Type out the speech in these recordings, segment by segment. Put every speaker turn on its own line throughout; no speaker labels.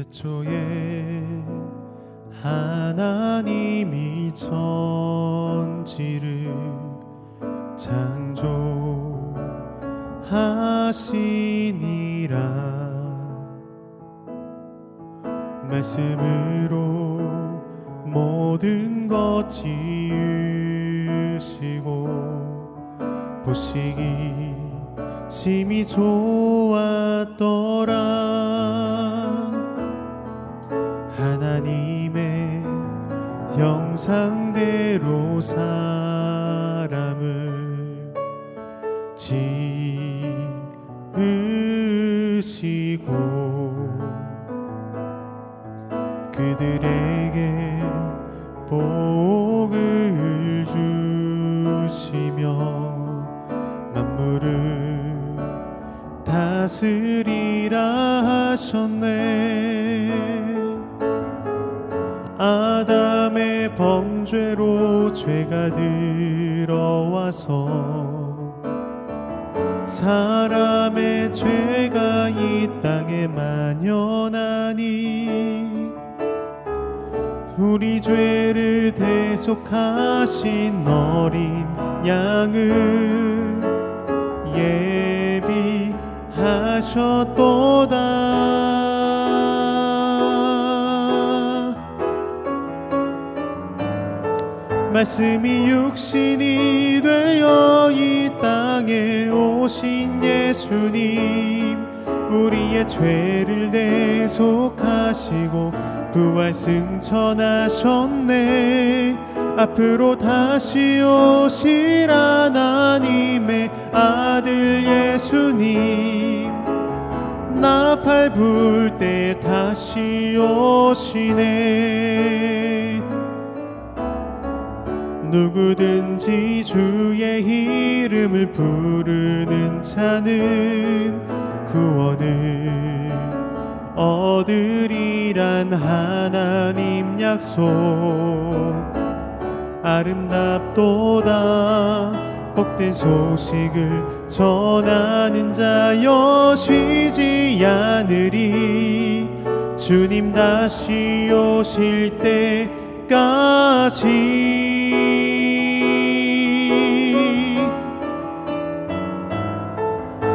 태초에 하나님이 천지를 창조하시니라. 말씀으로 모든 것 지으시고 보시기 심히 좋았더라 하나님의 형상대로 사람을 지으시고 그들에게 복을 주시며 만물을 다스리라 하셨네 아담의 범죄로 죄가 들어와서 사람의 죄가 이 땅에 만연하니 우리 죄를 대속하신 어린 양을 예비하셨도다 말씀이 육신이 되어 이 땅에 오신 예수님 우리의 죄를 대속하시고 부활 승천하셨네. 앞으로 다시 오실 하나님의 아들 예수님 나팔 불 때 다시 오시네 누구든지 주의 이름을 부르는 자는 구원을. 얻으리란 하나님 약속. 아름답도다. 복된 소식을 전하는 자여 쉬지 않으리. 주님 다시 오실 때 까지.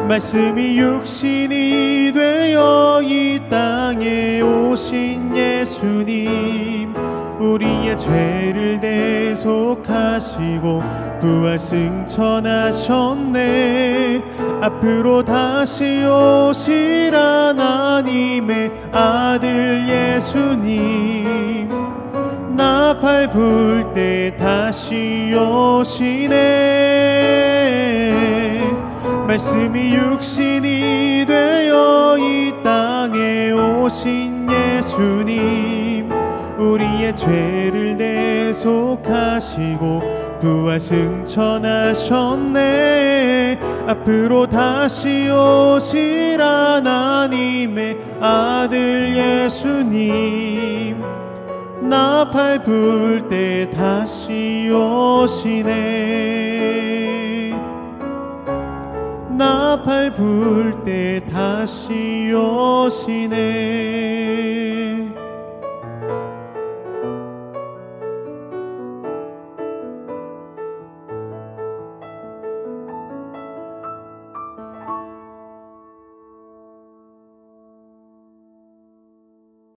말씀이 육신이 되어 이 땅에 오신 예수님 우리의 죄를 대속하시고 부활 승천하셨네. 앞으로 다시 오실 하나님의 아들 예수님 나팔 불 때 다시 오시네. 말씀이 육신이 되어 이 땅에 오신 예수님 우리의 죄를 대속하시고 부활 승천하셨네. 앞으로 다시 오실 하나님의 아들 예수님 나팔 불때 다시 오시네. 나팔 불때 다시 오시네